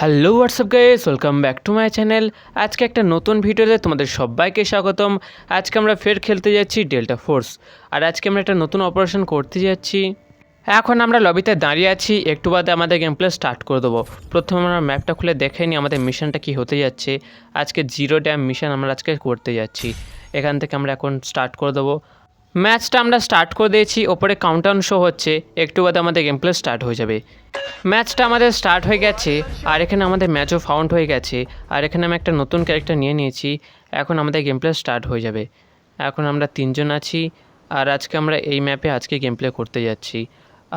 Hello WhatsApp guys welcome back to my channel আজকে একটা নতুন ভিডিওতে তোমাদের সবাইকে স্বাগতম। আজকে আমরা ফের খেলতে যাচ্ছি ডেল্টা ফোর্স আর আজকে আমরা একটা নতুন অপারেশন করতে যাচ্ছি। এখন আমরা লবিতে দাঁড়িয়ে আছি। একটু বাদে আমাদের গেম প্লে স্টার্ট করে দেবো। প্রথমে আমরা ম্যাপটা খুলে দেখে নিই আমাদের মিশনটা কি হতে যাচ্ছে। আজকে জিরো ড্যাম মিশন আমরা আজকে করতে যাচ্ছি। এখান থেকে আমরা এখন স্টার্ট করে দেবো। ম্যাচটা আমরা স্টার্ট করে দিয়েছি। ওপরে কাউন্টাউন শো হচ্ছে। একটু বাদে আমাদের গেম প্লে স্টার্ট হয়ে যাবে। ম্যাচটা আমাদের স্টার্ট হয়ে গেছে, আর এখানে আমাদের ম্যাচও ফাউন্ড হয়ে গেছে। আর এখানে আমি একটা নতুন ক্যারেক্টার নিয়ে নিয়েছি। এখন আমাদের গেম প্লে স্টার্ট হয়ে যাবে। এখন আমরা তিনজন আছি, আর আজকে আমরা এই ম্যাপে আজকে গেম প্লে করতে যাচ্ছি।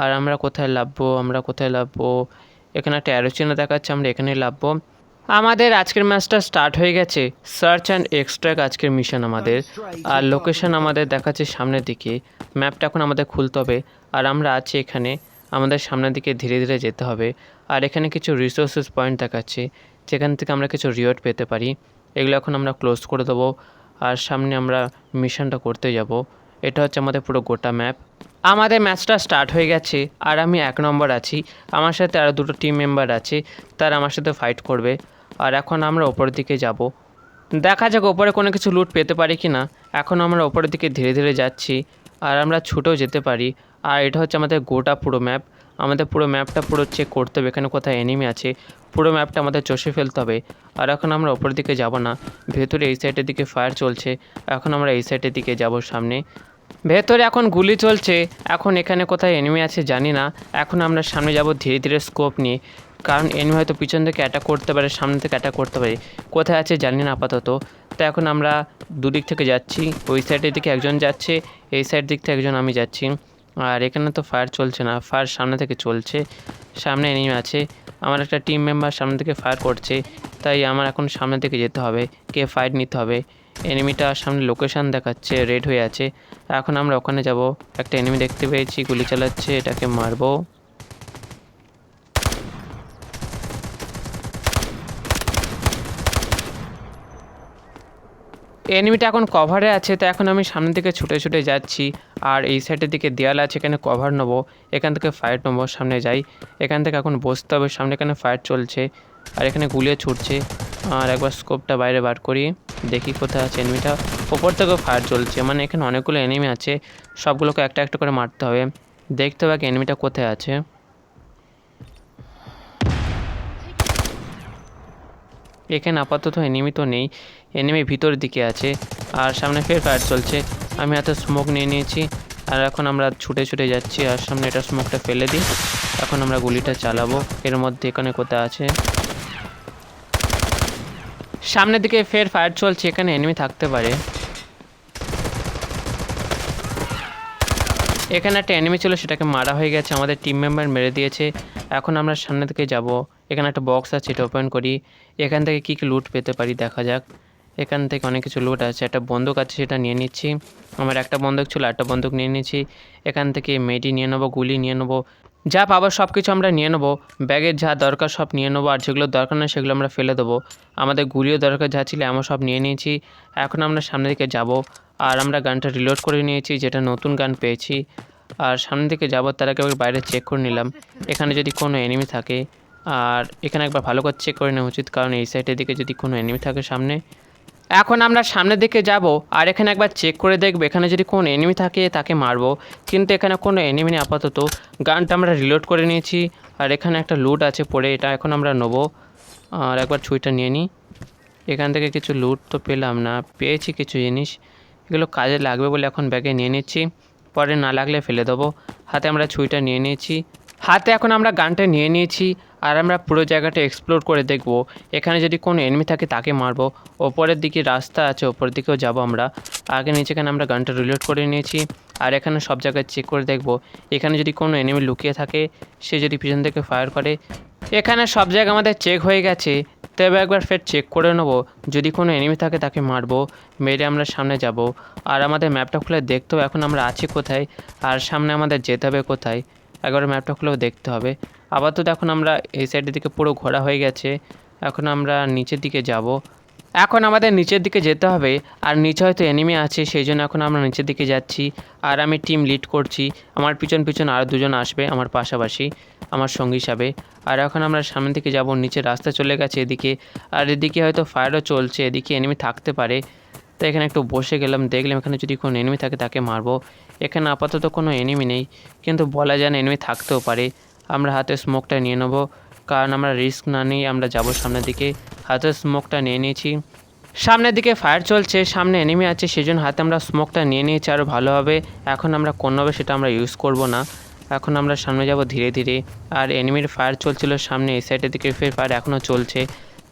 আর আমরা কোথায় লাভবো, আমরা কোথায় লাভবো? এখানে একটা অ্যারোচিনা দেখাচ্ছে, আমরা এখানে লাভবো। আমাদের আজকের ম্যাচটা স্টার্ট হয়ে গেছে। সার্চ অ্যান্ড এক্সট্র্যাক আজকের মিশন আমাদের। আর লোকেশন আমাদের দেখাচ্ছে সামনের দিকে। ম্যাপটা এখন আমাদের খুলতে হবে। আর আমরা আছি এখানে। আমাদের সামনের দিকে ধীরে ধীরে যেতে হবে। আর এখানে কিছু রিসোর্সেস পয়েন্ট দেখাচ্ছে। যেখান থেকে আমরা কিছু রিওয়ার্ড পেতে পারি। এগুলো এখন আমরা ক্লোজ করে দেবো। আর সামনে আমরা মিশনটা করতে যাব। এটা হচ্ছে আমাদের পুরো গোটা ম্যাপ। আমাদের ম্যাচটা স্টার্ট হয়ে গেছে আর আমি এক নম্বর আছি। আমার সাথে আরও দুটো টিম মেম্বার আছে, তারা আমার সাথে ফাইট করবে। আর এখন আমরা ওপরের দিকে যাব। দেখা যাক ওপরে কোনো কিছু লুট পেতে পারি কি না এখন আমরা ওপরের দিকে ধীরে ধীরে যাচ্ছি আর আমরা ছুটেও যেতে পারি। আর এটা হচ্ছে আমাদের গোটা পুরো ম্যাপ। আমাদের পুরো ম্যাপটা পুরো চেক করতে হবে এখানে কোথায় এনিমি আছে। পুরো ম্যাপটা আমাদের চষে ফেলতে হবে। আর এখন আমরা ওপরের দিকে যাব না। ভেতরে এই সাইডের দিকে ফায়ার চলছে। এখন আমরা এই সাইডের দিকে যাব সামনে। ভেতরে এখন গুলি চলছে। এখন এখানে কোথায় এনিমি আছে জানি না। এখন আমরা সামনে যাব ধীরে ধীরে স্কোপ নিয়ে। কারণ এনিমি হয়তো পিছন থেকে অ্যাটাক করতে পারে, সামনে থেকে অ্যাটাক করতে পারে। কোথায় আছে জানি না আপাতত। তো এখন আমরা দুদিক থেকে যাচ্ছি। ওই সাইডের দিকে একজন যাচ্ছে, এই সাইড দিক থেকে একজন আমি যাচ্ছি। আর এখানে তো ফায়ার চলছে না। ফায়ার সামনে থেকে চলছে। সামনে এনিমি আছে। আমার একটা টিম মেম্বার সামনে থেকে ফায়ার করছে। তাই আমার এখন সামনে থেকে যেতে হবে। কে ফাইট নিতে হবে? এনিমিটা সামনে লোকেশন দেখাচ্ছে রেড হয়ে আছে। এখন আমরা ওখানে যাব। একটা এনিমি দেখতে পেয়েছি, গুলি চালাচ্ছে, এটাকে মারবো। এনিমিটা এখন কভারে আছে, তো এখন আমি সামনের দিকে ছুটে ছুটে যাচ্ছি। আর এই সাইডের দিকে দেয়াল আছে, এখানে কভার নেব। এখান থেকে ফায়ার নেব সামনে যাই। এখান থেকে এখন বসতে হবে, সামনে এখানে ফায়ার চলছে। আর এখানে গুলিয়ে ছুটছে। আর একবার স্কোপটা বাইরে বার করি। দেখি কোথায় আছে এনিমিটা ওপর থেকেও ফায়ার চলছে মানে এখানে অনেকগুলো এনিমি আছে, সবগুলোকে একটা একটা করে মারতে হবে। দেখতে হবে এনিমিটা কোথায় আছে। এখানে আপাতত এনিমি তো নেই এনিমি ভিতরের দিকে আছে, আর সামনে ফের ফায়ার চলছে আমি এত স্মোক নিয়ে নিয়েছি, আর এখন আমরা ছুটে ছুটে যাচ্ছি, আর সামনে এটা স্মোকটা ফেলে দিই। এখন আমরা গুলিটা চালাবো, এর মধ্যে এখানে কোথায় আছে? সামনের দিকে ফের ফায়ার চলছে, এখানে এনিমি থাকতে পারে। এখানে একটা এনিমি ছিল, সেটাকে মারা হয়ে গেছে, আমাদের টিম মেম্বার মেরে দিয়েছে। এখন আমরা সামনের দিকে যাব। এখানে একটা বক্স আছে, এটা ওপেন করি। এখান থেকে কী কী লুট পেতে পারি দেখা যাক। এখান থেকে অনেক কিছু লুট আছে, একটা বন্দুক আছে, সেটা নিয়ে নিচ্ছি। আমার একটা বন্দুক ছিল একটা বন্দুক নিয়ে নিচ্ছি। এখান থেকে মেডি নিয়ে নেব, গুলি নিয়ে নেব। যা পাবো সব কিছু আমরা নিয়ে নেব। ব্যাগের যা দরকার সব নিয়ে নেব আর যেগুলো দরকার না সেগুলো আমরা ফেলে দেবো। আমাদের গুলিও দরকার যা ছিল এমন সব নিয়ে নিয়েছি। এখন আমরা সামনের দিকে যাব আর আমরা গানটা রিলোড করে নিয়েছি, যেটা নতুন গান পেয়েছি। আর সামনের দিকে যাব, তার আগে বাইরে চেক করে নিলাম। এখানে যদি কোনো এনিমি থাকে, আর এখানে একবার ভালো করে চেক করে নেওয়া উচিত, কারণ এই সাইডের দিকে যদি কোনো এনিমি থাকে সামনে এখন আমরা সামনের দিকে যাব, আর এখানে একবার চেক করে দেখব, এখানে যদি কোনো এনিমি থাকে, তাকে মারবো। কিন্তু এখানে কোনো এনিমি নেই, আপাতত। গানটা আমরা রিলোড করে নিয়েছি, আর এখানে একটা লুট আছে পড়ে, এটা এখন আমরা নেব। আর একবার ছুইটা নিয়ে নিই। এখান থেকে কিছু লুট তো পেলাম না, পেয়েছি কিছু জিনিস। এগুলো কাজে লাগবে বলে এখন ব্যাগে নিয়ে নিচ্ছি। পরে না লাগলে ফেলে দেবো। হাতে আমরা ছুইটা নিয়ে নিয়েছি। হাতে এখন আমরা গানটা নিয়ে নিয়েছি। আর আমরা পুরো জায়গাটা এক্সপ্লোর করে দেখব। এখানে যদি কোনো এনিমি থাকে তাকে মারবো। ওপরের দিকে রাস্তা আছে, ওপরের দিকেও যাব আমরা। আগে নিচেখানে আমরা গানটা রিলোড করে নিয়েছি। আর এখানে সব জায়গায় চেক করে দেখব। এখানে যদি কোনো এনিমি লুকিয়ে থাকে, সে যদি পিছন থেকে ফায়ার করে। এখানে সব জায়গা আমাদের চেক হয়ে গেছে। তবে একবার ফের চেক করে নেব। যদি কোনো এনিমি থাকে তাকে মারবো। মেরে আমরা সামনে যাব। আর আমাদের ম্যাপটা খুলে দেখতে হবে এখন আমরা আছি কোথায়। আর সামনে আমাদের যেতে হবে কোথায়। একবার ম্যাপটা খুলেও দেখতে হবে। আপাতত এখন আমরা এই সাইডের দিকে পুরো ঘোরা হয়ে গেছে। এখন আমরা নিচের দিকে যাব। এখন আমাদের নিচের দিকে যেতে হবে। আর নিচে হয়তো এনিমি আছে, সেই জন্য এখন আমরা নিচের দিকে যাচ্ছি। আর আমি টিম লিড করছি। আমার পিছন পিছন আর দুজন আসবে আমার পাশাপাশি, আমার সঙ্গী হিসাবে। আর এখন আমরা সামনের দিকে যাব নিচে রাস্তা চলে গেছে এদিকে। আর এদিকে হয়তো ফায়ারও চলছে, এদিকে এনিমি থাকতে পারে। তো এখানে একটু বসে গেলাম, দেখলাম এখানে যদি কোনো এনিমি থাকে তাকে মারবো। এখানে আপাতত কোনো এনিমি নেই, কিন্তু বলা যায় না এনিমি থাকতেও পারে। আমরা হাতে স্মোকটা নিয়ে নেব, কারণ আমরা রিস্ক না নিয়ে আমরা যাব সামনের দিকে। হাতে স্মোকটা নিয়ে নিয়েছি। সামনের দিকে ফায়ার চলছে, সামনে এনিমি আছে, সেজন্য হাতে আমরা স্মোকটা নিয়ে নিয়েছি আরও ভালো হবে। এখন আমরা কোনোভাবে সেটা আমরা ইউজ করব না। এখন আমরা সামনে যাব ধীরে ধীরে। আর এনিমির ফায়ার চলছিল সামনে, এই সাইডের দিকে ফের ফায়ার এখনও চলছে।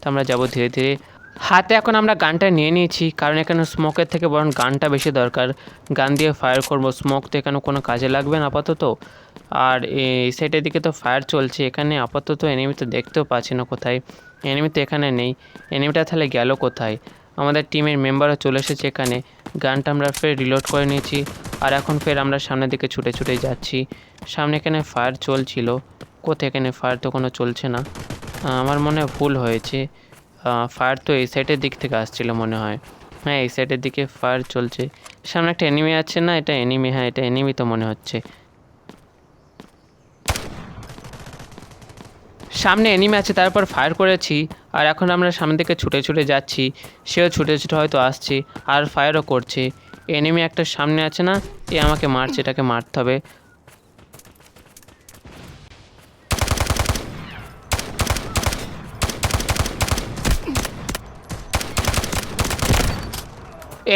তো আমরা যাব ধীরে ধীরে। হাতে এখন আমরা গানটা নিয়ে নিয়েছি, কারণ এখানে স্মোকের থেকে বরং গানটা বেশি দরকার। গান দিয়ে ফায়ার করব স্মোক তো এখানে কোনো কাজে লাগবে না আপাতত। আর এই সাইডের দিকে তো ফায়ার চলছে, এখানে আপাতত এনিমি তো দেখতেও পাচ্ছি না কোথায়। এনিমি তো এখানে নেই। এনিমিটা তাহলে গেল কোথায়? আমাদের টিমের মেম্বারও চলে এসেছে এখানে। গানটা আমরা ফের রিলোড করে নিয়েছি, আর এখন ফের আমরা সামনের দিকে ছুটে ছুটে যাচ্ছি। সামনে এখানে ফায়ার চলছিল। কোথায় এখানে ফায়ার তো কোনো চলছে না। আমার মনে ভুল হয়েছে। ফায়ার তো এই সাইডের দিক থেকে আসছিল মনে হয়। হ্যাঁ এই সাইডের দিকে ফায়ার চলছে। সামনে একটা এনিমি আছে না? এটা এনিমি হ্যাঁ এটা এনিমি তো মনে হচ্ছে। সামনে এনিমি আছে, তারপর ফায়ার করেছি। আর এখন আমরা সামনের দিকে ছুটে ছুটে যাচ্ছি। সেও ছুটে ছুটে হয়তো আসছে, আর ফায়ারও করছে। এনিমি একটা সামনে আছে না? এ আমাকে মারছে, এটাকে মারতে হবে।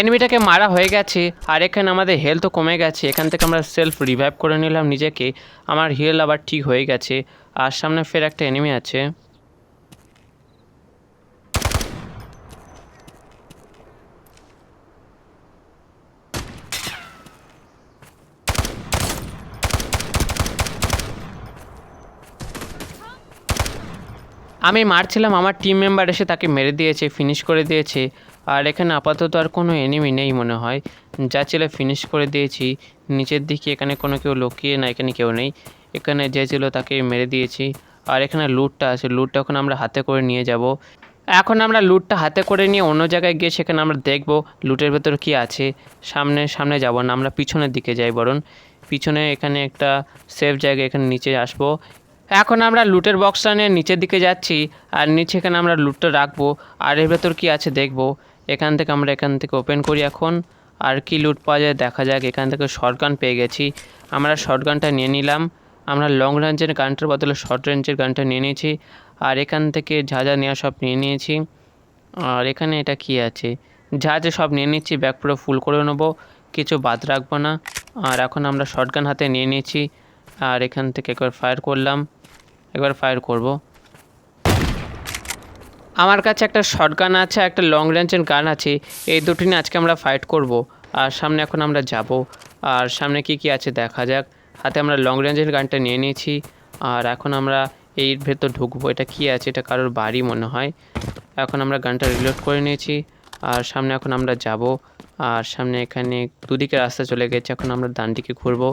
এনিমিটাকে মারা হয়ে গেছে, আর এখানে আমাদের হেলথও কমে গেছে। এখান থেকে আমরা সেলফ রিভাইভ করে নিলাম নিজেকে, আমার হেল আবার ঠিক হয়ে গেছে। আর সামনে ফের একটা এনিমি আছে। আমি মারছিলাম, আমার টিম মেম্বার এসে তাকে মেরে দিয়েছে ফিনিশ করে দিয়েছে। আর এখানে আপাতত আর কোনো এনিমি নেই মনে হয়। যা ছিল ফিনিশ করে দিয়েছি। নিচের দিকে এখানে কোনো কেউ লুকিয়ে না, এখানে কেউ নেই। এখানে যে ছিল তাকে মেরে দিয়েছি। আর এখানে লুটটা আছে লুটটা এখন আমরা হাতে করে নিয়ে যাব। এখন আমরা লুটটা হাতে করে নিয়ে অন্য জায়গায় গিয়ে সেখানে আমরা দেখব লুটের ভেতর কি আছে। সামনে সামনে যাব না, আমরা পিছনের দিকে যাই বরং। পিছনে এখানে একটা সেফ জায়গা এখানে নিচে আসব। এখন আমরা লুটের বক্সটা নিয়ে নিচের দিকে যাচ্ছি, আর নিচে এখানে আমরা লুটটা রাখব, আর এর ভেতর কী আছে দেখব। এখান থেকে আমরা এখান থেকে ওপেন করি এখন, আর কি লুট পাওয়া যায় দেখা যাক, এখান থেকে শর্টগান পেয়ে গেছি। আমরা শর্টগানটা নিয়ে নিলাম, আমরা লং রেঞ্জের গানটার বদলে শর্ট রেঞ্জের গানটা নিয়ে নিয়েছি, আর এখান থেকে যা যা নেওয়া সব নিয়ে নিয়েছি। আর এখানে এটা কি আছে? যা যা সব নিয়ে নিচ্ছি ব্যাগ পুরো ফুল করে নেব, কিছু বাদ রাখব না। আর এখন আমরা শর্টগান হাতে নিয়ে নিয়েছি, আর এখান থেকে একবার ফায়ার করলাম। একবার ফায়ার করব। আমার কাছে একটা শর্ট গান আছে, একটা লং রেঞ্জের গান আছে। এই দুটি নিয়ে আজকে আমরা ফাইট করব। আর সামনে এখন আমরা যাব। আর সামনে কি কি আছে দেখা যাক। হাতে আমরা লং রেঞ্জের গানটা নিয়ে নিয়েছি। আর এখন আমরা এর ভেতর ঢুকবো। এটা কি আছে? এটা কারোর বাড়ি মনে হয়। এখন আমরা গানটা রিলোড করে নিয়েছি। আর সামনে এখন আমরা যাব। আর সামনে এখানে দুদিকে রাস্তা চলে গেছে। এখন আমরা ডান দিকে ঘুরবো।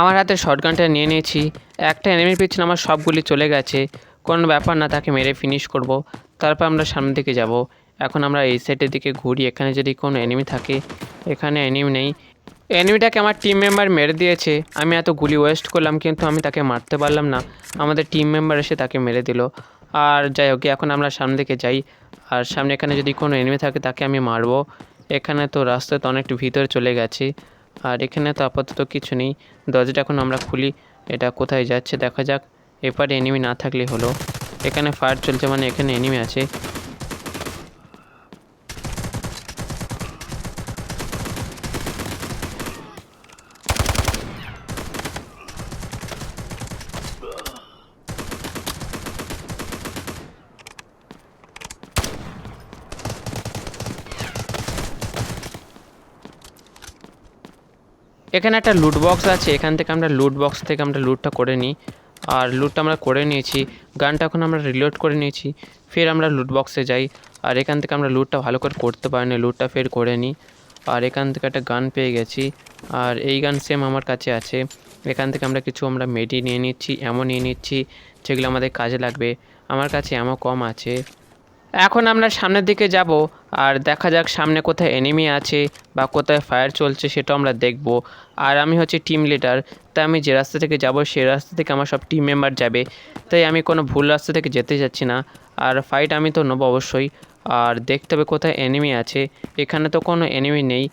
আমার হাতে শটগানটা নিয়ে নিয়েছি। একটা এনিমির পিছনে আমার সবগুলি চলে গেছে। কোনো ব্যাপার না, তাকে মেরে ফিনিশ করব। তারপর আমরা সামনের দিকে যাব। এখন আমরা এই সাইডের দিকে ঘুরি। এখানে যদি কোনো এনিমি থাকে, এখানে এনিমি নেই। এনিমিটাকে আমার টিম মেম্বার মেরে দিয়েছে। আমি এত গুলি ওয়েস্ট করলাম, কিন্তু আমি তাকে মারতে পারলাম না। আমাদের টিম মেম্বার এসে তাকে মেরে দিল। আর যাই হোক, এখন আমরা সামনে দিকে যাই। আর সামনে এখানে যদি কোনো এনিমি থাকে, তাকে আমি মারবো। এখানে তো রাস্তা তো অনেকটা ভিতরে চলে গেছে। আর এখানে তো আপাতত কিছু নেই। দরজাটা এখন আমরা খুলি, এটা কোথায় যাচ্ছে দেখা যাক। এপারে এনিমি না থাকলে হলো। এখানে ফায়ার চলছে মানে এখানে এনিমি আছে। এখানে একটা লুট বক্স আছে, এখান থেকে আমরা লুট বক্স থেকে আমরা লুটটা করে নিই। আর লুটটা আমরা করে নিয়েছি গানটা এখন আমরা রিলোড করে নিয়েছি, ফের আমরা লুট বক্সে যাই। আর এখান থেকে আমরা লুটটা ভালো করে করতে পারিনি লুটটা ফের করে নিই। আর এখান থেকে একটা গান পেয়ে গেছি। আর এই গান সেম আমার কাছে আছে। এখান থেকে আমরা কিছু আমরা মেডি নিয়ে নিচ্ছি এমন নিয়ে নিচ্ছি, যেগুলো আমাদের কাজে লাগবে। আমার কাছে এমন কম আছে। এখন আমরা সামনের দিকে যাব, আর দেখা যাক সামনে কোথায় এনিমি আছে বা কোথায় ফায়ার চলছে সেটাও আমরা দেখব। আর আমি হচ্ছে টিম লিডার তাই আমি যে রাস্তা থেকে যাব সেই রাস্তা থেকে আমার সব টিম মেম্বার যাবে। তাই আমি কোনো ভুল রাস্তা থেকে যেতে যাচ্ছি না, আর ফাইট আমি তো নেব অবশ্যই। আর দেখতে হবে কোথায় এনিমি আছে, এখানে তো কোনো এনিমি নেই।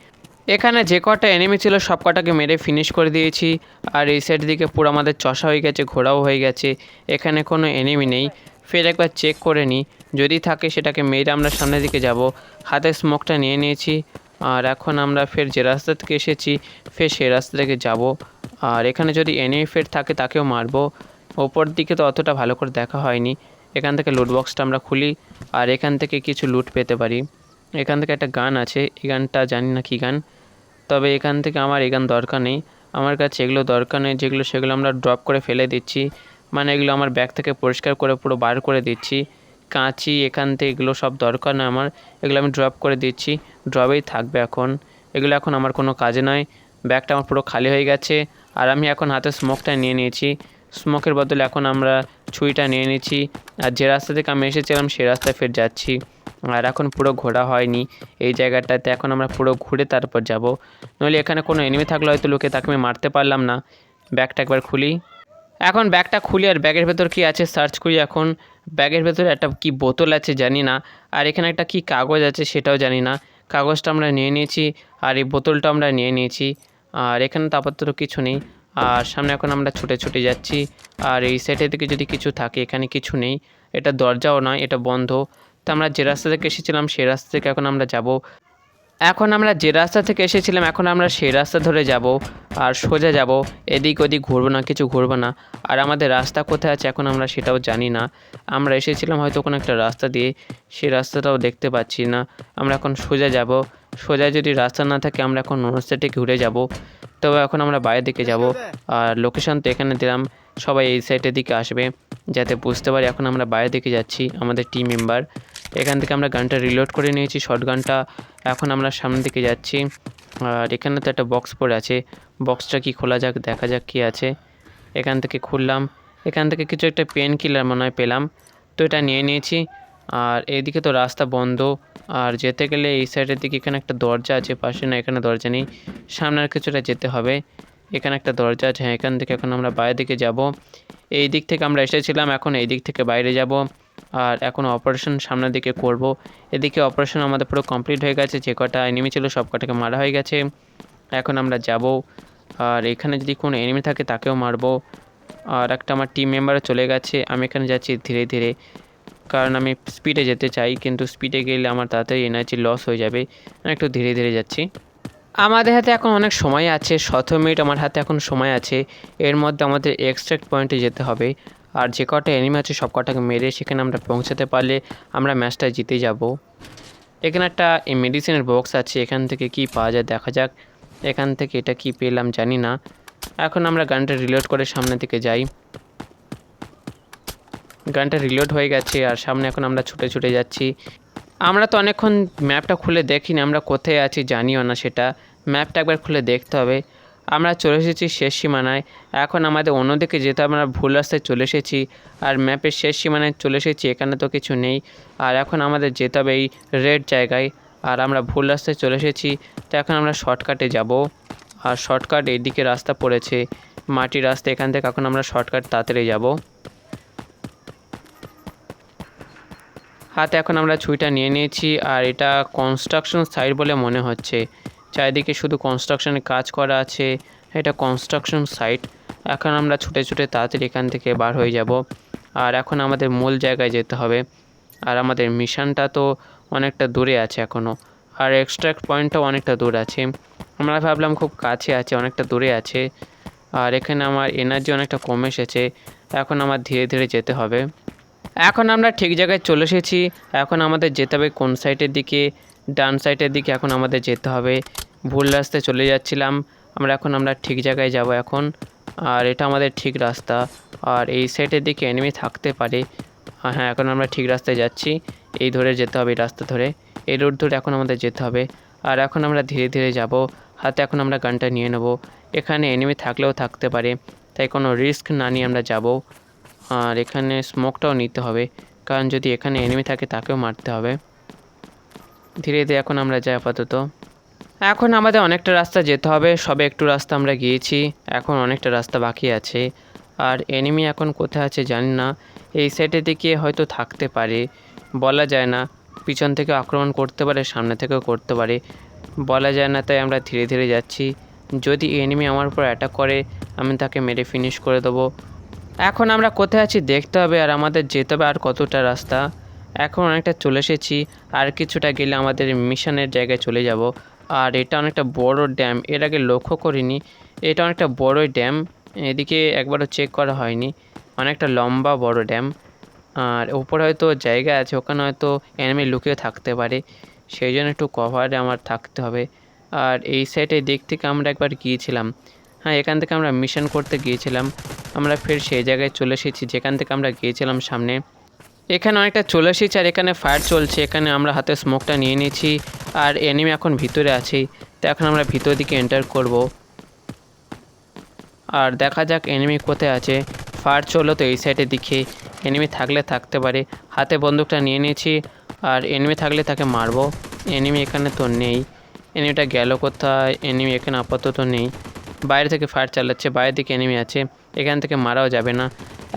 এখানে যে কটা এনিমি ছিল সব কটাকে মেরে ফিনিশ করে দিয়েছি। আর এই সাইড দিকে পুরো আমাদের চষা হয়ে গেছে, ঘোরাও হয়ে গেছে, এখানে কোনো এনিমি নেই। ফের একবার চেক করে নিই। যদি থাকে সেটাকে মেরে আমরা সামনের দিকে যাব। হাতে স্মোকটা নিয়ে নিয়েছি। আর এখন আমরা ফের যে রাস্তা থেকে এসেছি, ফের সেই রাস্তা থেকে যাব। আর এখানে যদি এনিমি ফের থাকে তাকেও মারবো। ওপর দিকে তো অতটা ভালো করে দেখা হয়নি। এখান থেকে লুট বক্সটা আমরা খুলি। আর এখান থেকে কিছু লুট পেতে পারি। এখান থেকে একটা গান আছে। এই গানটা জানি না কী গান। তবে এখান থেকে আমার এই গান দরকার নেই। আমার কাছে এগুলো দরকার নেই। যেগুলো সেগুলো আমরা ড্রপ করে ফেলে দিচ্ছি। মানে এগুলো আমার ব্যাগ থেকে পরিষ্কার করে পুরো বার করে দিচ্ছি। কাঁচি, এখান থেকে এগুলো সব দরকার নয় আমার। এগুলো আমি ড্রপ করে দিচ্ছি। ড্রপেই থাকবে এখন। এগুলো এখন আমার কোনো কাজে নয়। ব্যাগটা আমার পুরো খালি হয়ে গেছে। আর আমি এখন হাতে স্মোকটা নিয়ে নিয়েছি। স্মোকের বদলে এখন আমরা ছুরিটা নিয়ে নিয়েছি আর যে রাস্তা থেকে আমি এসেছিলাম, সেই রাস্তায় ফের যাচ্ছি। আর এখন পুরো ঘোরা হয়নি। এই জায়গাটাতে এখন আমরা পুরো ঘুরে তারপর যাব। নইলে এখানে কোনো এনিমি থাকলে হয়তো লোকে তাকে আমি মারতে পারলাম না। ব্যাগটা একবার খুলি। এখন ব্যাগটা খুলি আর ব্যাগের ভেতর কি আছে? সার্চ করি এখন। ব্যাগের ভেতরে একটা কি বোতল আছে জানি না, আর এখানে একটা কি কাগজ আছে সেটাও জানি না। কাগজটা আমরা নিয়ে নিয়েছি, আর এই বোতলটা আমরা নিয়ে নিয়েছি, আর এখানে তো আপাতত কিছু নেই। আর সামনে এখন আমরা ছুটে ছুটে যাচ্ছি, আর এই সাইডের দিকে যদি কিছু থাকে, এখানে কিছু নেই। এটা দরজাও নয়, এটা বন্ধ। তো আমরা যে রাস্তা থেকে এসেছিলাম, সেই রাস্তা থেকে এখন আমরা যাব। এখন আমরা যে রাস্তা থেকে এসেছিলাম, এখন আমরা সেই রাস্তা ধরে যাব আর সোজা যাব। এদিক ওদিক ঘুরবো না, কিছু ঘুরবো না। আর আমাদের রাস্তা কোথায় আছে এখন আমরা সেটাও জানি না। আমরা এসেছিলাম হয়তো কোনো একটা রাস্তা দিয়ে, সেই রাস্তাটাও দেখতে পাচ্ছি না। আমরা এখন সোজা যাব। সোজা যদি রাস্তা না থাকে, আমরা এখন সাইডে ঘুরে যাব। তবে এখন আমরা বাইরের দিকে যাব। আর লোকেশন তো এখানে দিলাম। সবাই এই সাইডের দিকে আসবে। যাতে বুঝতে পারি এখন আমরা বাইরের দিকে যাচ্ছি, আমাদের টিম মেম্বার এখান থেকে আমরা গানটা রিলোড করে নিয়েছি শর্ট গানটা। এখন আমরা সামনের দিকে যাচ্ছি। আর এখানে তো একটা বক্স পড়ে আছে। বক্সটা কি খোলা যাক, দেখা যাক কি আছে। এখান থেকে খুললাম। এখান থেকে কিছু একটা পেন কিলার মনে হয় পেলাম। তো এটা নিয়ে নিয়েছি। আর এইদিকে তো রাস্তা বন্ধ। আর যেতে গেলে এই সাইডের দিকে এখানে একটা দরজা আছে, পাশে না এখানে দরজা নেই। সামনে আর কিছুটা যেতে হবে। এখানে একটা দরজা আছে হ্যাঁ এখান থেকে এখন আমরা বাইরের দিকে যাব। এই দিক থেকে আমরা এসেছিলাম, এখন এই দিক থেকে বাইরে যাব। আর এখন অপারেশন সামনের দিকে করব। এদিকে অপারেশন আমাদের পুরো কমপ্লিট হয়ে গেছে, যে কটা এনিমি ছিল সব কটাকে মারা হয়ে গেছে। এখন আমরা যাব। আর এখানে যদি কোনো এনিমি থাকে তাকেও মারবো। আর একটা আমার টিম মেম্বারও চলে গেছে, আমি এখানে যাচ্ছি ধীরে ধীরে। কারণ আমি স্পিডে যেতে চাই, কিন্তু স্পিডে গেলে আমার তাড়াতাড়ি এনার্জি লস হয়ে যাবে। আমি একটু ধীরে ধীরে যাচ্ছি। আমাদের হাতে এখন অনেক সময় আছে, সতেরো মিনিট আমার হাতে এখন সময় আছে। এর মধ্যে আমাদের এক্সট্রাক্ট পয়েন্টে যেতে হবে। আর যে কটা এনিমি আছে সব কটাকে মেরে সেখানে আমরা পৌঁছাতে পারলে আমরা ম্যাচটা জিতে যাব। এখানে একটা মেডিসিনের বক্স আছে, এখান থেকে কি পাওয়া যায় দেখা যাক। এখান থেকে এটা কি পেলাম জানি না। এখন আমরা গানটা রিলোড করে সামনের দিকে যাই। গানটা রিলোড হয়ে গেছে আর সামনে এখন আমরা ছুটে ছুটে যাচ্ছি। আমরা তো অনেকক্ষণ ম্যাপটা খুলে দেখিনি, আমরা কোথায় আছি জানিও না সেটা। ম্যাপটা একবার খুলে দেখতে হবে। আমরা চলে এসেছি শেষ সীমানায়। এখন আমাদের অন্যদিকে যেতে আমরা ভুল রাস্তায় চলে এসেছি। আর ম্যাপের শেষ সীমানায় চলে এসেছি, এখানে তো কিছু নেই। আর এখন আমাদের যেতে হবে এই রেড জায়গায়। আর আমরা ভুল রাস্তায় চলে এসেছি, তো এখন আমরা শর্টকাটে যাব। আর শর্টকাট এইদিকে রাস্তা পড়েছে মাটির রাস্তা এখান থেকে এখন আমরা শর্টকাট তাড়াতাড়ি যাব। হাতে এখন আমরা ছুরিটা নিয়ে নিয়েছি, আর এটা কনস্ট্রাকশন সাইট বলে মনে হচ্ছে। চারিদিকে শুধু কনস্ট্রাকশনের কাজ করা আছে, এটা কনস্ট্রাকশন সাইট এখন আমরা ছুটে ছুটে তাড়াতাড়ি এখান থেকে বার হয়ে যাব। আর এখন আমাদের মূল জায়গায় যেতে হবে। আর আমাদের মিশনটা তো অনেকটা দূরে আছে এখনও আর এক্সট্রাক্ট পয়েন্টটাও অনেকটা দূর আছে। আমরা ভাবলাম খুব কাছে আছে, অনেকটা দূরে আছে। আর এখানে আমার এনার্জি অনেকটা কমে এসেছে। এখন আমার ধীরে ধীরে যেতে হবে। এখন আমরা ঠিক জায়গায় চলে এসেছি। এখন আমাদের যেতে হবে কোন সাইডের দিকে। ডান সাইডের দিকে এখন আমাদের যেতে হবে। ভুল রাস্তায় চলে যাচ্ছিলাম। আমরা এখন, আমরা ঠিক জায়গায় যাব এখন। আর এটা আমাদের ঠিক রাস্তা। আর এই সাইডের দিকে এনিমি থাকতে পারে। হ্যাঁ এখন আমরা ঠিক রাস্তায় যাচ্ছি। এই ধরে যেতে হবে রাস্তা ধরে। এই রোড ধরে এখন আমাদের যেতে হবে। আর এখন আমরা ধীরে ধীরে যাব। হাতে এখন আমরা গানটা নিয়ে নেব। এখানে এনিমি থাকলেও থাকতে পারে। তাই কোনো রিস্ক না নিয়ে আমরা যাব। আর এখানে স্মোকটাও নিতে হবে। কারণ যদি এখানে এনিমি থাকে, তাকেও মারতে হবে। ধীরে ধীরে এখন আমরা যাই আপাতত। এখন আমাদের অনেকটা রাস্তা যেতে হবে, সবে একটু রাস্তা আমরা গিয়েছি, এখন অনেকটা রাস্তা বাকি আছে। আর এনিমি এখন কোথায় আছে জানি না, এই সাইডের দিকে হয়তো থাকতে পারে। বলা যায় না, পিছন থেকে আক্রমণ করতে পারে, সামনে থেকেও করতে পারে। বলা যায় না, তাই আমরা ধীরে ধীরে যাচ্ছি। যদি এনিমি আমার উপর অ্যাটাক করে, আমি তাকে মেরে ফিনিশ করে দেবো। এখন আমরা কোথায় আছি দেখতে হবে, আর আমাদের যেতে হবে আর কতটা রাস্তা। এখন অনেকটা চলে এসেছি, আর কিছুটা গেলে আমাদের মিশনের জায়গায় চলে যাব। আর এটা অনেকটা বড় ড্যাম, এর আগে লক্ষ্য করিনি, এটা অনেকটা বড়ই ড্যাম, এদিকে একবারও চেক করা হয়নি, অনেকটা লম্বা বড় ড্যাম। আর উপরে হয়তো জায়গা আছে, ওখানে হয়তো এনিমি লুকিয়ে থাকতে পারে, সেই জন্য একটু কভারে আমার থাকতে হবে। আর এই সাইডে দিক থেকে আমরা একবার গিয়েছিলাম হ্যাঁ এখান থেকে আমরা মিশন করতে গিয়েছিলাম, আমরা ফের সেই জায়গায় চলে এসেছি, যেখান থেকে আমরা গিয়েছিলাম সামনে। এখানে অনেকটা চলে এসেছি আর এখানে ফায়ার চলছে। এখানে আমরা হাতে স্মোকটা নিয়ে নিয়েছি আর এনিমি এখন ভিতরে আছি। তো এখন আমরা ভিতর দিকে এন্টার করব। আর দেখা যাক এনিমি কোথায় আছে। ফায়ার চলল তো এই সাইডের দিকে। এনিমি থাকলে থাকতে পারে। হাতে বন্দুকটা নিয়ে নিয়েছি আর এনিমি থাকলে তাকে মারবো। এনিমি এখানে তো নেই। এনিমিটা গেল কোথায়? এনিমি এখানে আপাতত নেই। বাইরে থেকে ফায়ার চালাচ্ছে। বাইরের দিকে এনিমি আছে। এখান থেকে মারাও যাবে না।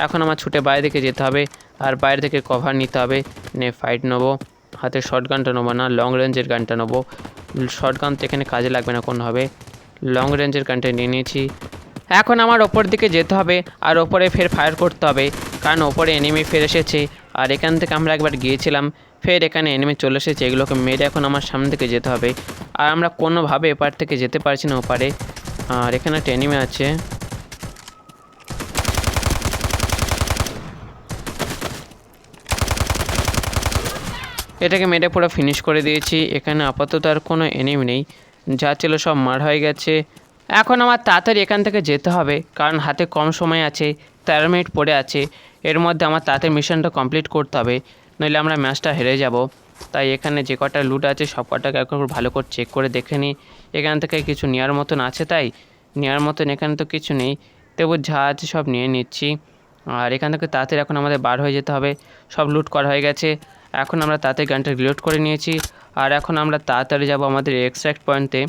এখন আমার ছুটে বাইরে দিকে যেতে হবে আর বাইরে থেকে কভার নিতে হবে। নে ফাইট নেব। হাতে শর্ট গানটা নেব না লং রেঞ্জের গানটা নেব। শর্ট গান তো এখানে কাজে লাগবে না কোনোভাবে। লং রেঞ্জের গানটা নিয়ে নিয়েছি। এখন আমার ওপর দিকে যেতে হবে আর ওপরে ফের ফায়ার করতে হবে। কারণ ওপরে এনিমি ফের এসেছে আর এখান থেকে আমরা একবার গিয়েছিলাম, ফের এখানে এনিমি চলে এসেছে, এগুলোকে মেরে এখন আমার সামনে থেকে যেতে হবে। আর আমরা কোনোভাবে এপার থেকে যেতে পারছি না ওপারে। আর এখানে একটা এনিমি আছে। এটাকে মেরে পুরো ফিনিশ করে দিয়েছি। এখানে আপাতত আর কোনো এনিমি নেই। যা ছিল সব মার হয়ে গেছে। এখন আমার তাড়াতাড়ি এখান থেকে যেতে হবে, কারণ হাতে কম সময় আছে, তেরো মিনিট পড়ে আছে। এর মধ্যে আমার তাড়াতাড়ি মিশনটা কমপ্লিট করতে হবে, নইলে আমরা ম্যাচটা হেরে যাব। তাই এখানে যে কটা লুট আছে, সব কটাকে একবার ভালো করে চেক করে দেখে নিই এখান থেকে কিছু নেওয়ার মতন আছে তাই? নেওয়ার মতন এখানে তো কিছু নেই। তবু যা আছে সব নিয়ে নিচ্ছি। আর এখান থেকে তাড়াতাড়ি এখন আমাদের বার হয়ে যেতে হবে। সব লুট করা হয়ে গেছে। এখন আমরা তাড়াতাড়ি গানটা রিলোড করে নিয়েছি। আর এখন আমরা তাড়াতাড়ি যাব আমাদের এক্সাক্ট পয়েন্টে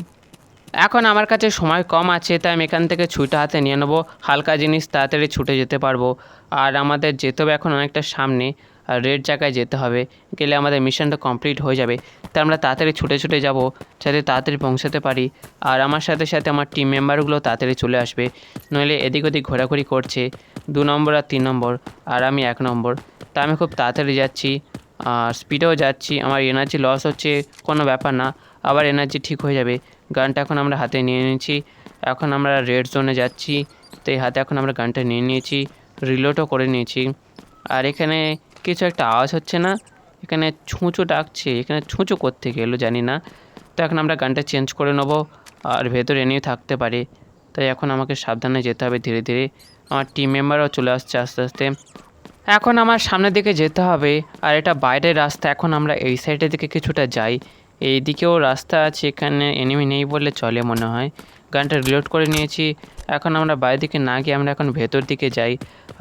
এখন আমার কাছে সময় কম আছে, তাই আমি এখান থেকে ছুটে হাতে নিয়ে নেব। হালকা জিনিস তাড়াতাড়ি ছুটে যেতে পারব। আর আমাদের যেতে হবে এখন অনেকটা সামনে। আর রেড জায়গায় যেতে হবে। গেলে আমাদের মিশনটা কমপ্লিট হয়ে যাবে। তাই আমরা তাড়াতাড়ি ছুটে ছুটে যাব, যাতে তাড়াতাড়ি পৌঁছাতে পারি। আর আমার সাথে সাথে আমার টিম মেম্বারগুলো তাড়াতাড়ি চলে আসবে। নইলে এদিক ওদিক ঘোরাঘুরি করছে। দু নম্বর আর তিন নম্বর। আর আমি এক নম্বর। তা আমি খুব তাড়াতাড়ি যাচ্ছি। আর স্পিডেও যাচ্ছি, আমার এনার্জি লস হচ্ছে, কোনো ব্যাপার না, আবার এনার্জি ঠিক হয়ে যাবে। গানটা এখন আমরা হাতে নিয়ে নিয়েছি, এখন আমরা রেড জোনে যাচ্ছি, তো এই হাতে এখন আমরা গানটা নিয়ে নিয়েছি রিলোডও করে নিয়েছি। আর এখানে কিছু একটা আওয়াজ হচ্ছে না, এখানে ছুঁচো ডাকছে, এখানে ছুঁচো করতে গেলো, জানি না। তো এখন আমরা গানটা চেঞ্জ করে নেব, আর ভেতরে এনেও থাকতে পারে। তাই এখন আমাকে সাবধানে যেতে হবে ধীরে ধীরে। আমার টিম মেম্বারও চলে আসছে আস্তে আস্তে। এখন আমার সামনের দিকে যেতে হবে, আর এটা বাইরের রাস্তা, এখন আমরা এই সাইডের দিকে কিছুটা যাই। এই দিকেও রাস্তা আছে, এখানে এনিমি নেই বললে চলে মনে হয়। গানটা রিলোড করে নিয়েছি। এখন আমরা বাইরের দিকে না গিয়ে আমরা এখন ভেতর দিকে যাই।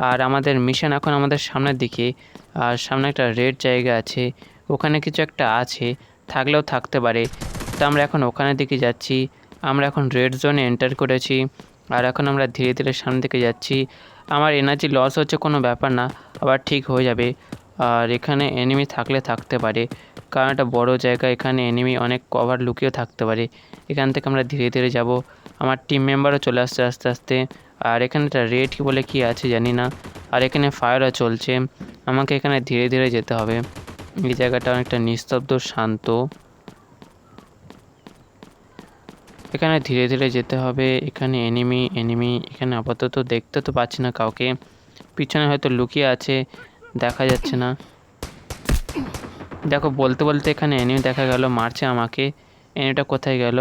আর আমাদের মিশন এখন আমাদের সামনের দিকে। আর সামনে একটা রেড জায়গা আছে, ওখানে কিছু একটা আছে, থাকলেও থাকতে পারে। তো আমরা এখন ওখানের দিকে যাচ্ছি। আমরা এখন রেড জোনে এন্টার করেছি। আর এখন আমরা ধীরে ধীরে সামনের দিকে যাচ্ছি। আমার এনার্জি লস হচ্ছে কোনো ব্যাপার না, আবার ঠিক হয়ে যাবে। আর এখানে এনিমি থাকলে থাকতে পারে, কারণ একটা বড় জায়গা এখানে এনিমি অনেক কভার লুকিয়েও থাকতে পারে। এখান থেকে আমরা ধীরে ধীরে যাব। আমার টিম মেম্বারও চলে আসছে আস্তে আস্তে। আর এখানে একটা রেড কি বলে কী আছে জানি না। আর এখানে ফায়ারও চলছে। আমাকে এখানে ধীরে ধীরে যেতে হবে। এই জায়গাটা অনেকটা নিস্তব্ধ, শান্ত। এখানে ধীরে ধীরে যেতে হবে, এখানে এনিমি এনিমি এখানে আপাতত দেখতে তো পাচ্ছি না কাউকে। পিছনে হয়তো লুকিয়ে আছে, দেখা যাচ্ছে না। দেখো, বলতে বলতে এখানে এনিমি দেখা গেল, মারছে আমাকে। এনিমিটা কোথায় গেল?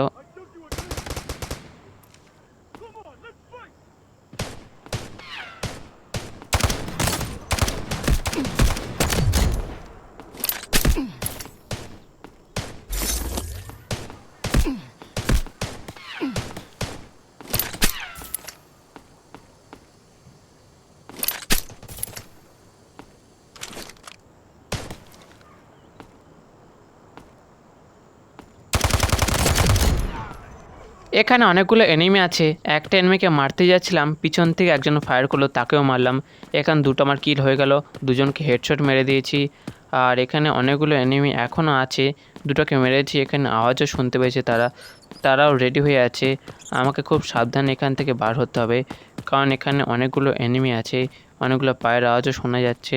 এখানে অনেকগুলো এনিমি আছে। একটা এনিমিকে মারতে যাচ্ছিলাম, পিছন থেকে একজন ফায়ার করল, তাকেও মারলাম। এখানে দুটো আমার কিল হয়ে গেল, দুজনকে হেডশট মেরে দিয়েছি। আর এখানে অনেকগুলো এনিমি এখনও আছে, দুটোকে মেরেছি, এখানে আওয়াজও শুনতে পেয়েছে তারা। তারাও রেডি হয়ে আছে। আমাকে খুব সাবধানে এখান থেকে বার হতে হবে, কারণ এখানে অনেকগুলো এনিমি আছে, অনেকগুলো পায়ের আওয়াজও শোনা যাচ্ছে।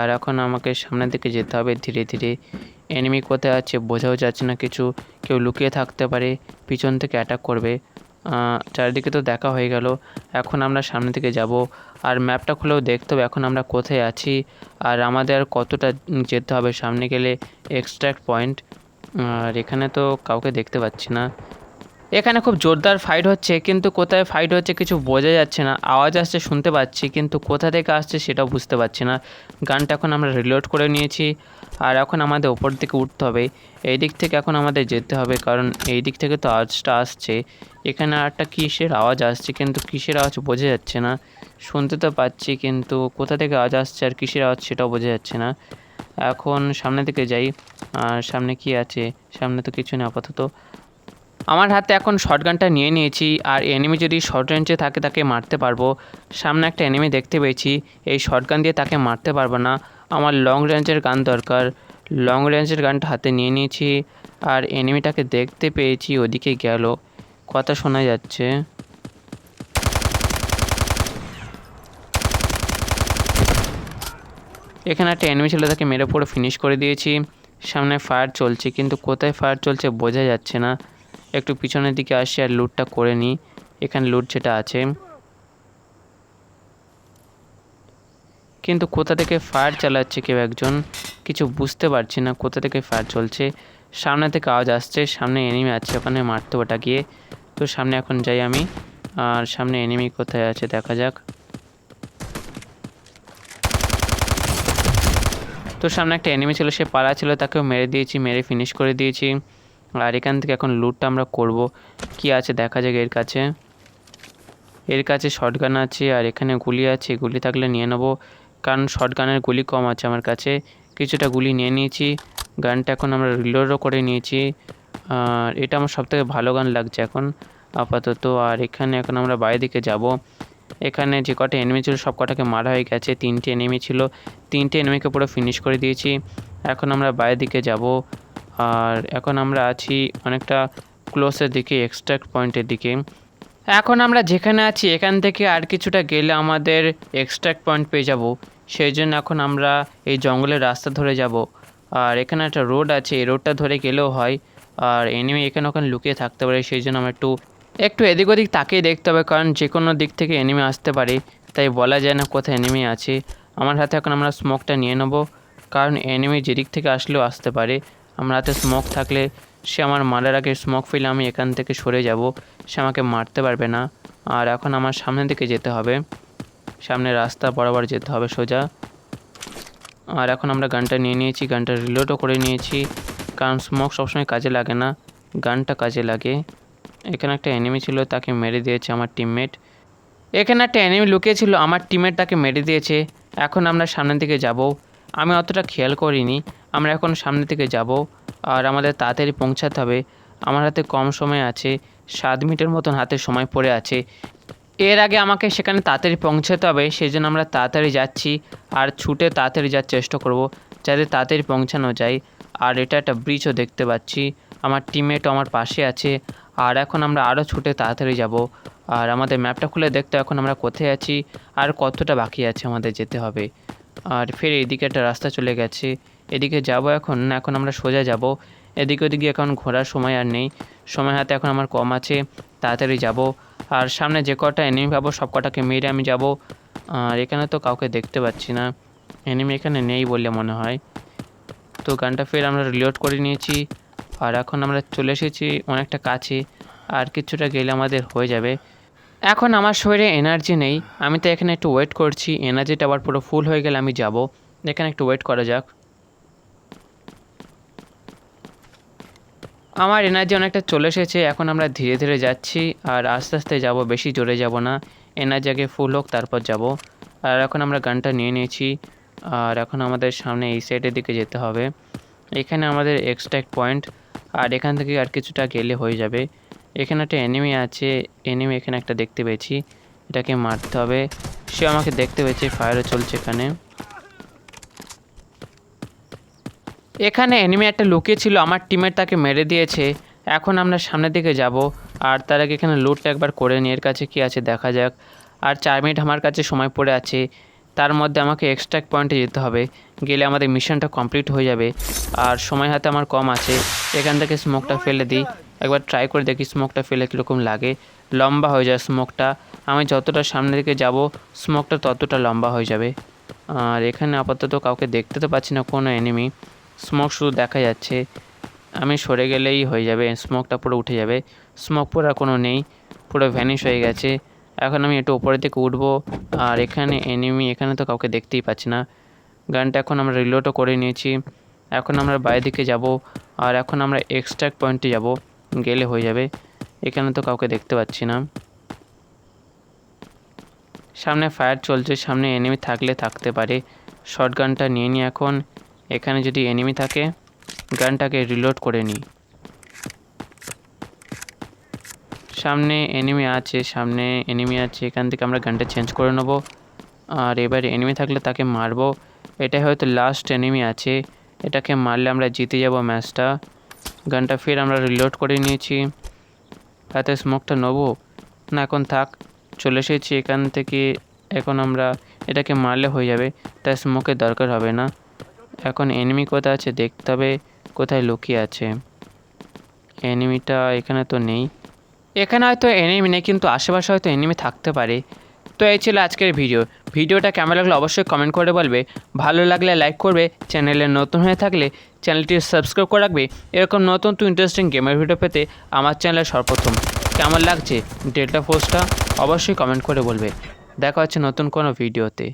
আর এখন আমাকে সামনের দিকে যেতে হবে ধীরে ধীরে। এনিমি কোথায় আছে বোঝাও যাচ্ছে না কিছু। কেউ লুকিয়ে থাকতে পারে, পিছন থেকে অ্যাটাক করবে। চারিদিকে তো দেখা হয়ে গেল। এখন আমরা সামনে দিকে যাব। আর ম্যাপটা খুলেও দেখতে হবে এখন আমরা কোথায় আছি। আর আমাদের আর কতটা যেতে হবে? সামনে গেলে এক্সট্রাক্ট পয়েন্ট আর এখানে তো কাউকে দেখতে পাচ্ছি না। এখানে খুব জোরদার ফাইট হচ্ছে, কিন্তু কোথায় ফাইট হচ্ছে কিছু বোঝা যাচ্ছে না। আওয়াজ আসছে, শুনতে পাচ্ছি, কিন্তু কোথা থেকে আসছে সেটাও বুঝতে পারছি না। গানটা এখন আমরা রিলোড করে নিয়েছি, আর এখন আমাদের ওপর দিকে উঠতে হবে। এই দিক থেকে এখন আমাদের যেতে হবে, কারণ এই দিক থেকে তো আওয়াজটা আসছে। এখানে একটা কিসের আওয়াজ আসছে, কিন্তু কিসের আওয়াজ বোঝা যাচ্ছে না। শুনতে তো পাচ্ছি, কিন্তু কোথা থেকে আওয়াজ আসছে আর কিসের আওয়াজ সেটাও বোঝা যাচ্ছে না। এখন সামনে দিকে যাই, আর সামনে কি আছে? সামনে তো কিছু নেই, আপাতত। আমার হাতে এখন শর্টগানটা নিয়ে নিয়েছি, আর এনিমি যদি শর্ট রেঞ্জে থাকে তাকে মারতে পারব। সামনে একটা এনিমি দেখতে পেয়েছি, এই শর্টগান দিয়ে তাকে মারতে পারব না। আমার লং রেঞ্জের গান দরকার। লং রেঞ্জের গানটা হাতে নিয়ে নিয়েছি, আর এনিমিটাকে দেখতে পেয়েছি, ওদিকে গেল। কথা শোনা যাচ্ছে। এখানে একটা এনিমি ছিল, তাকে মেরে পুরো ফিনিশ করে দিয়েছি। সামনে ফায়ার চলছে, কিন্তু কোথায় ফায়ার চলছে বোঝা যাচ্ছে না। একটু পিছনের দিকে আসি আর লুটটা করে নিই। এখানে লুট যেটা আছে। কিন্তু কোথা থেকে ফায়ার চালাচ্ছে কেউ একজন কিছু বুঝতে পারছি না, কোথা থেকে ফায়ার চলছে। সামনে থেকে আওয়াজ আসছে, সামনে এনিমি আছে, ওখানে মারতে ওটা গিয়ে। তো সামনে এখন যাই আমি, আর সামনে এনিমি কোথায় আছে দেখা যাক। তো সামনে একটা এনিমি ছিল, সে পালা ছিল তাকেও মেরে দিয়েছি, মেরে ফিনিশ করে দিয়েছি। আর এখান থেকে এখন লুটটা আমরা করব। কি আছে? দেখা যাক এর কাছে। এর কাছে শটগান আছে আর এখানে গুলি আছে। গুলি থাকলে নিয়ে নেব। কারণ শটগানের গুলি কম আছে আমার কাছে। কিছুটা গুলি নিয়ে নিয়েছি। গানটা এখন আমরা রিলোডও করে নিয়েছি। আর এটা আমার সবথেকে ভালো গান লাগছে এখন। আপাতত। আর এখানে এখন আমরা বাইরে দিকে যাব। এখানে যে কটা এনিমি ছিল, সব কটাকে মারা হয়ে গেছে। তিনটে এনিমি ছিল। তিনটে এনিমিকে পুরো ফিনিশ করে দিয়েছি। এখন আমরা বাইরের দিকে যাব। আর এখন আমরা আছি অনেকটা ক্লোজের দিকে এক্সট্রাক্ট পয়েন্টের দিকে। এখন আমরা যেখানে আছি, এখান থেকে আর কিছুটা গেলে আমাদের এক্সট্রাক্ট পয়েন্ট পেয়ে যাব। সেই জন্য এখন আমরা এই জঙ্গলের রাস্তা ধরে যাব। আর এখানে একটা রোড আছে, এই রোডটা ধরে গেলেও হয়। আর এনিমি এখানে ওখানে লুকিয়ে থাকতে পারে, সেই জন্য আমরা একটু একটু এদিক ওদিক তাকিয়ে দেখতে হবে, কারণ যে কোনো দিক থেকে এনিমি আসতে পারে। তাই বলা যায় না কোথায় এনিমি আছে। আমার হাতে এখন আমরা স্মোকটা নিয়ে নেব, কারণ এনিমি যেদিক থেকে আসলেও আসতে পারে। আমার হাতে স্মোক থাকলে সে আমার মারার আগে স্মোক ফেলে আমি এখান থেকে সরে যাব। সে আমাকে মারতে পারবে না। আর এখন আমার সামনের দিকে যেতে হবে। সামনে রাস্তা বরাবর যেতে হবে সোজা। আর এখন আমরা গানটা নিয়ে নিয়েছি, গানটা রিলোডও করে নিয়েছি। কারণ স্মোক সবসময় কাজে লাগে না। গানটা কাজে লাগে। এখানে একটা এনিমি ছিল, তাকে মেরে দিয়েছে আমার টিমমেট এখানে একটা এনিমি লুকিয়েছিল আমার টিমমেট তাকে মেরে দিয়েছে। এখন আমরা সামনের দিকে যাব। আমি অতটা খেয়াল করিনি। আমরা এখন সামনের দিকে যাব আর আমাদের তাড়াতাড়ি পৌঁছাতে হবে। আমার হাতে কম সময় আছে, সাত মিনিটের মতন হাতে সময় পড়ে আছে। এর আগে আমাকে সেখানে তাড়াতাড়ি পৌঁছাতে হবে সেই জন্য আমরা তাড়াতাড়ি যাচ্ছি আর ছুটে তাড়াতাড়ি যাওয়ার চেষ্টা করব যাতে তাড়াতাড়ি পৌঁছানো যায়। আর এটা একটা ব্রিজও দেখতে পাচ্ছি। আমার টিমমেটও আমার পাশে আছে আর এখন আমরা আরও ছুটে তাড়াতাড়ি যাব। আর আমাদের ম্যাপটা খুলে দেখতে এখন আমরা কোথায় আছি আর কতটা বাকি আছে আমাদের যেতে হবে। ফের এদিকে একটা রাস্তা চলে গেছে। এদিকে যাব এখন, না এখন আমরা সোজা যাব। এদিকে ওদিকে এখন ঘোরার সময় আর নেই। সময় হাতে এখন আমার কম আছে, তাড়াতাড়ি যাব। আর সামনে যে কটা এনিমি পাবো, সব কটাকে মেরে আমি যাব। আর এখানে তো কাউকে দেখতে পাচ্ছি না। এনিমি এখানে নেই বলে মনে হয়। তো গানটা ফের আমরা রিলোড করে নিয়েছি। আর এখন আমরা চলে এসেছি অনেকটা কাছে। আর কিছুটা গেলে আমাদের হয়ে যাবে। এখন আমার শরীরে এনার্জি নেই, আমি তো এখানে একটু ওয়েট করছি এনার্জিটা আবার পুরো ফুল হয়ে গেলে আমি যাব। এখানে একটু ওয়েট করা যাক। আমার এনার্জি অনেকটা চলে এসেছে, এখন আমরা ধীরে ধীরে যাচ্ছি, আর আস্তে আস্তে যাব, বেশি জোরে যাব না। এনার্জি আগে ফুল হোক, তারপর যাব। আর এখন আমরা গানটা নিয়ে নিয়েছি, আর এখন আমাদের সামনে এই সাইডের দিকে যেতে হবে। এখানে আমাদের এক্সট্রাক্ট পয়েন্ট আর এখান থেকে আর কিছুটা গেলে হয়ে যাবে। এখানে একটা এনিমি আছে। এনিমি এখানে একটা দেখতে পেয়েছি। এটাকে মারতে হবে। সে আমাকে দেখতে পেয়েছে ফায়ারও চলছে এখানে। এখানে এনিমি একটা লুকিয়ে ছিল আমার টিমের তাকে মেরে দিয়েছে। এখন আমরা সামনের দিকে যাব, আর তার আগে এখানে লুটটা একবার করে নিয়ে এর কাছে কি আছে দেখা যাক। আর চার মিনিট আমার কাছে সময় পড়ে আছে, তার মধ্যে আমাকে এক্সট্রাক্ট পয়েন্টে যেতে হবে। গেলে আমাদের মিশনটা কমপ্লিট হয়ে যাবে। আর সময় হাতে আমার কম আছে, এখান থেকে স্মোকটা ফেলে দিই। একবার ট্রাই করে দেখি স্মোকটা ফেলে কীরকম লাগে। লম্বা হয়ে যায় স্মোকটা আমি যতটা সামনের দিকে যাব স্মোকটা ততটা লম্বা হয়ে যাবে। আর এখানে আপাতত কাউকে দেখতে তো পাচ্ছি না, কোনো এনিমি স্মোক শুধু দেখা যাচ্ছে। আমি সরে গেলেই হয়ে যাবে স্মোকটা পুরো উঠে যাবে। স্মোক পুরো কোনো নেই, পুরো ভ্যানিশ হয়ে গেছে। এখন আমি একটু উপরের দিকে উঠবো, আর এখানে এনিমি এখানে তো কাউকে দেখতেই পাচ্ছি না। গানটা এখন আমরা রিলোডও করে নিয়েছি। এখন আমরা বাইরের দিকে যাব, আর এখন আমরা এক্সট্রাক্ট পয়েন্টে যাব। গেলে হয়ে যাবে। এখানে তো কাউকে দেখতে পাচ্ছি না। সামনে ফায়ার চলছে, সামনে এনিমি থাকলে থাকতে পারে। শর্ট গানটা নিয়ে নিই এখন। এখানে যদি এনিমি থাকে গানটাকে রিলোড করে নিই সামনে এনিমি আছে, সামনে এনিমি আছে, এখান থেকে আমরা গানটা চেঞ্জ করে নেব। আর এবার এনিমি থাকলে তাকে মারবো। এটাই হয়তো লাস্ট এনিমি আছে। এটাকে মারলে আমরা জিতে যাব ম্যাচটা গানটা ফের আমরা রিলোড করে নিয়েছি। হাতে স্মোকটা নেব। না, এখন থাক, চলে এসেছি এখান থেকে। এখন আমরা এটাকে মারলে হয়ে যাবে, তাই স্মোকের দরকার হবে না। এখন এনিমি কোথায় আছে দেখতে হবে, কোথায় লুকিয়ে আছে। এনিমিটা এখানে তো নেই। এখানে হয়তো এনিমি নেই, কিন্তু আশেপাশে হয়তো এনিমি থাকতে পারে। তো এই ছিল আজকের ভিডিও। ভিডিওটা কেমন লাগল অবশ্যই কমেন্ট করে বলবে। ভালো লাগলে লাইক করবে, চ্যানেলে নতুন হয়ে থাকলে চ্যানেলটি সাবস্ক্রাইব করে রাখবে। এরকম নতুন তো ইন্টারেস্টিং গেমের ভিডিও পেতে আমার চ্যানেলে সর্বপ্রথম। কেমন লাগছে? ডেটা ফোর্সটা অবশ্যই কমেন্ট করে বলবে। দেখা হচ্ছে নতুন কোনো ভিডিওতে।